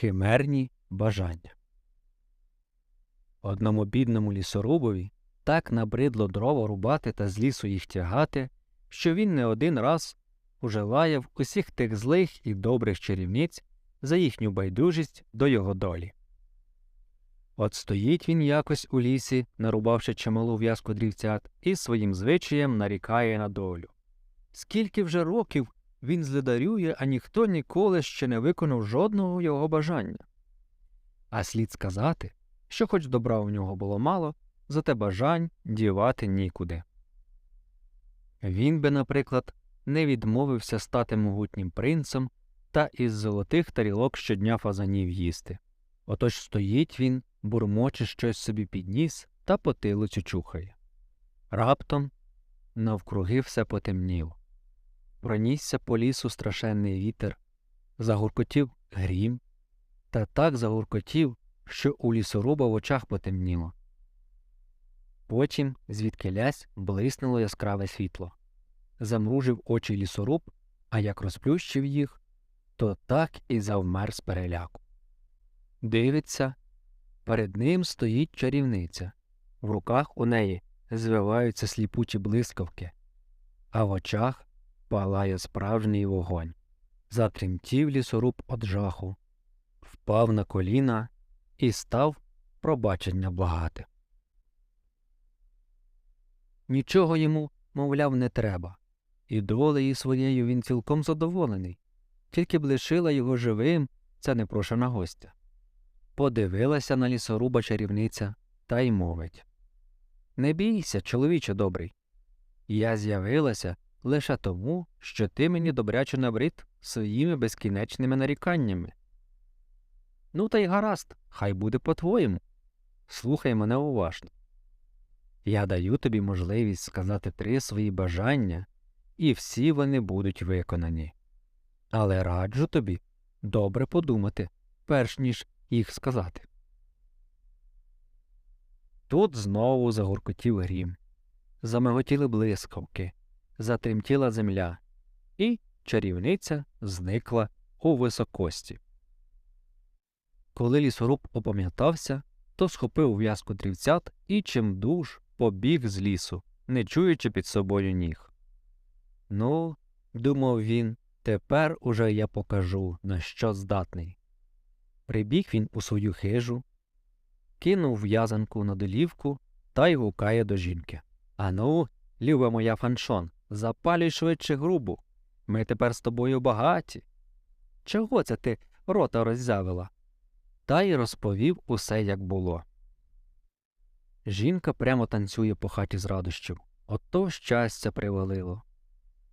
Химерні бажання. Одному бідному лісорубові так набридло дрова рубати та з лісу їх тягати, що він не один раз уже лаяв усіх тих злих і добрих чарівниць за їхню байдужість до його долі. От стоїть він якось у лісі, нарубавши чималу в'язку дрівцят, і своїм звичаєм нарікає на долю. Скільки вже років він зледарює, а ніхто ніколи ще не виконав жодного його бажання. А слід сказати, що хоч добра у нього було мало, зате бажань дівати нікуди. Він би, наприклад, не відмовився стати могутнім принцем та із золотих тарілок щодня фазанів їсти. Отож стоїть він, бурмоче щось собі підніс та потилицю чухає. Раптом навкруги все потемніло. Пронісся по лісу страшенний вітер, загуркотів грім, та так загуркотів, що у лісоруба в очах потемніло. Потім, звідки лясь, блиснуло яскраве світло. Замружив очі лісоруб, а як розплющив їх, то так і завмер з переляку. Дивиться, перед ним стоїть чарівниця, в руках у неї звиваються сліпучі блискавки, а в очах палає справжній вогонь. Затремтів лісоруб од жаху, впав на коліна і став пробачення благати. Нічого йому, мовляв, не треба, і долею своєю він цілком задоволений, тільки б лишила його живим ця непрошена гостя. Подивилася на лісоруба чарівниця та й мовить Не бійся, чоловіче добрий. Я з'явилася лише тому, що ти мені добряче набрид своїми безкінечними наріканнями. Ну, та й гаразд, хай буде по-твоєму. Слухай мене уважно. Я даю тобі можливість сказати три свої бажання, і всі вони будуть виконані. Але раджу тобі добре подумати, перш ніж їх сказати. Тут знову загуркотів грім, замиготіли блискавки, затремтіла земля, і чарівниця зникла у високості. Коли лісоруб опам'ятався, то схопив в'язку дрівцят і чимдуж побіг з лісу, не чуючи під собою ніг. Ну, думав він, тепер уже я покажу, на що здатний. Прибіг він у свою хижу, кинув в'язанку на долівку та й гукає до жінки. Ану, люба моя фаншон, запалюй швидше грубу. Ми тепер з тобою багаті. Чого це ти рота роззявила? Та й розповів усе, як було. Жінка прямо танцює по хаті з радощів. Ото щастя привалило.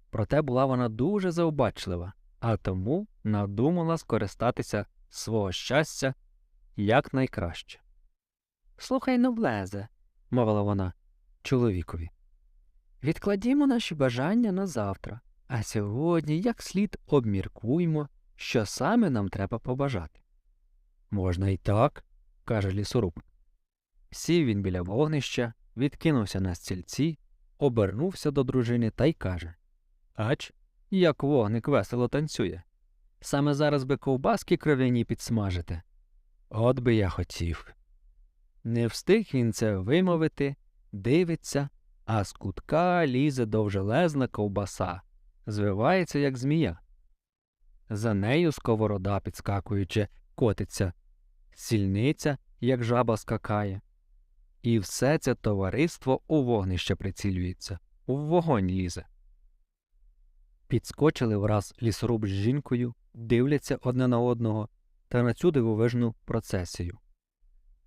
Проте була вона дуже заобачлива, а тому надумала скористатися свого щастя якнайкраще. Слухай ну, блезе, мовила вона чоловікові. Відкладімо наші бажання на завтра, а сьогодні як слід обміркуймо, що саме нам треба побажати. Можна й так, каже лісоруб. Сів він біля вогнища, відкинувся на стільці, обернувся до дружини та й каже Ач, як вогник весело танцює. Саме зараз би ковбаски кров'яні підсмажити. От би я хотів. Не встиг він це вимовити, дивиться, а з кутка лізе довжелезна ковбаса, звивається, як змія. За нею сковорода, підскакуючи, котиться, сільниця, як жаба скакає. І все це товариство у вогнище прицілюється, у вогонь лізе. Підскочили враз лісоруб з жінкою, дивляться одне на одного та на цю дивовижну процесію.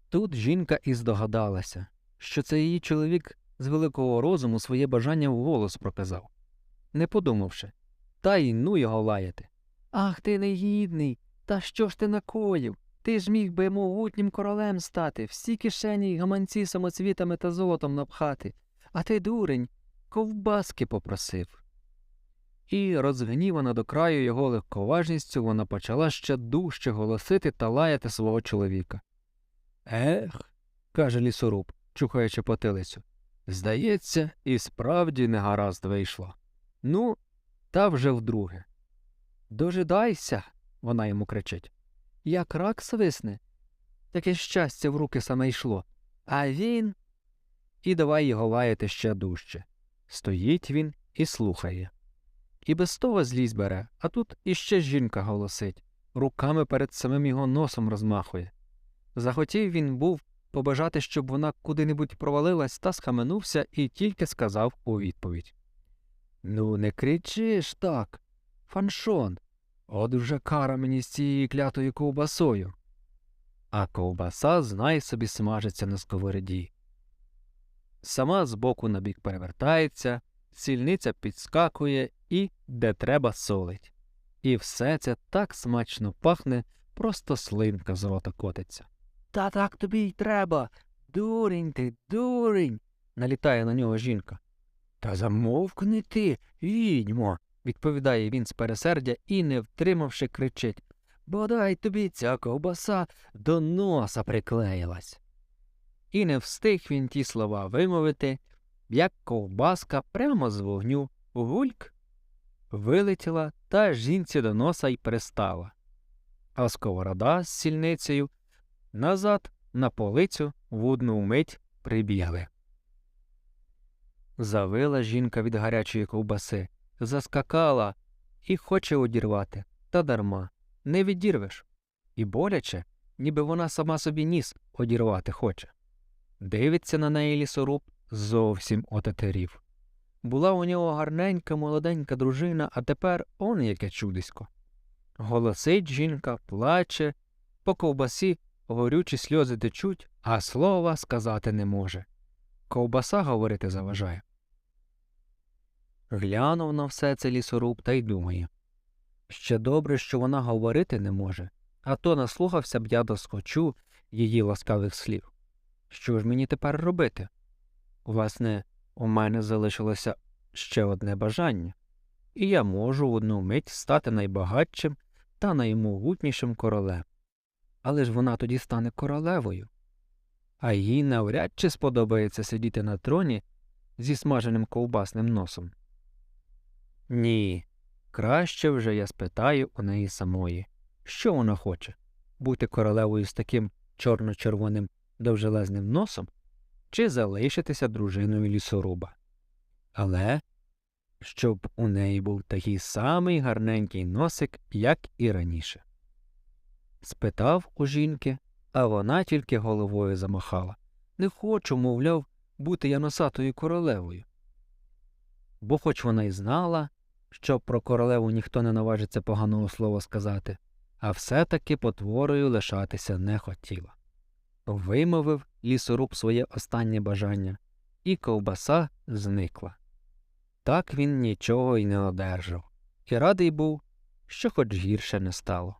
Тут жінка і здогадалася, що це її чоловік з великого розуму своє бажання вголос проказав, не подумавши, та й ну його лаяти. Ах ти негідний, та що ж ти накоїв? Ти ж міг би могутнім королем стати, всі кишені й гаманці самоцвітами та золотом напхати, а ти, дурень, ковбаски попросив. І, розгнівана до краю його легковажністю, вона почала ще дужче голосити та лаяти свого чоловіка. Ех, каже лісоруб, чухаючи потилицю. Здається, і справді негаразд вийшло. Ну, та вже вдруге. Дожидайся, вона йому кричить. як рак свисне. Таке щастя в руки саме йшло. А він. І давай його лаяти ще дужче. Стоїть він і слухає. І без того злість бере, а тут іще жінка голосить, руками перед самим його носом розмахує. Захотів він був побажати, щоб вона куди-небудь провалилась, та схаменувся і тільки сказав у відповідь Ну, не кричиш так, фаншон. От вже кара мені з цією клятою ковбасою. А ковбаса, знай собі, смажиться на сковороді. Сама збоку на бік перевертається, сільниця підскакує і, де треба, солить. І все це так смачно пахне, просто слинка з рота котиться. Та так тобі й треба. Дурень ти, дурень. налітає на нього жінка. Та замовкни ти, відьмо, відповідає він з пересердя і, не втримавши, кричить. Бодай тобі ця ковбаса до носа приклеїлась. І не встиг він ті слова вимовити, як ковбаска прямо з вогню гульк вилетіла та жінці до носа й пристала. А сковорода з сільницею назад на полицю в одну мить прибігли. Завила жінка від гарячої ковбаси, заскакала і хоче одірвати, та дарма не відірвеш. І боляче, ніби вона сама собі ніс одірвати хоче. Дивиться на неї лісоруб зовсім отетерів. Була у нього гарненька молоденька дружина, а тепер он яке чудисько. Голосить жінка, плаче, по ковбасі горючі сльози течуть, а слова сказати не може. Ковбаса говорити заважає. Глянув на все це лісоруб та й думає. Ще добре, що вона говорити не може, а то наслухався б я доскочу її ласкавих слів. Що ж мені тепер робити? Власне, у мене залишилося ще одне бажання, і я можу в одну мить стати найбагатшим та наймогутнішим королем. Але ж вона тоді стане королевою, а їй навряд чи сподобається сидіти на троні зі смаженим ковбасним носом. Ні, краще вже я спитаю у неї самої, що вона хоче бути королевою з таким чорно-червоним довжелезним носом чи залишитися дружиною лісоруба. Але щоб у неї був такий самий гарненький носик, як і раніше. Спитав у жінки, а вона тільки головою замахала. Не хочу, мовляв, бути я носатою королевою. Бо хоч вона й знала, що про королеву ніхто не наважиться поганого слова сказати, а все таки потворою лишатися не хотіла. Вимовив лісоруб своє останнє бажання, і ковбаса зникла. Так він нічого й не одержав, і радий був, що хоч гірше не стало.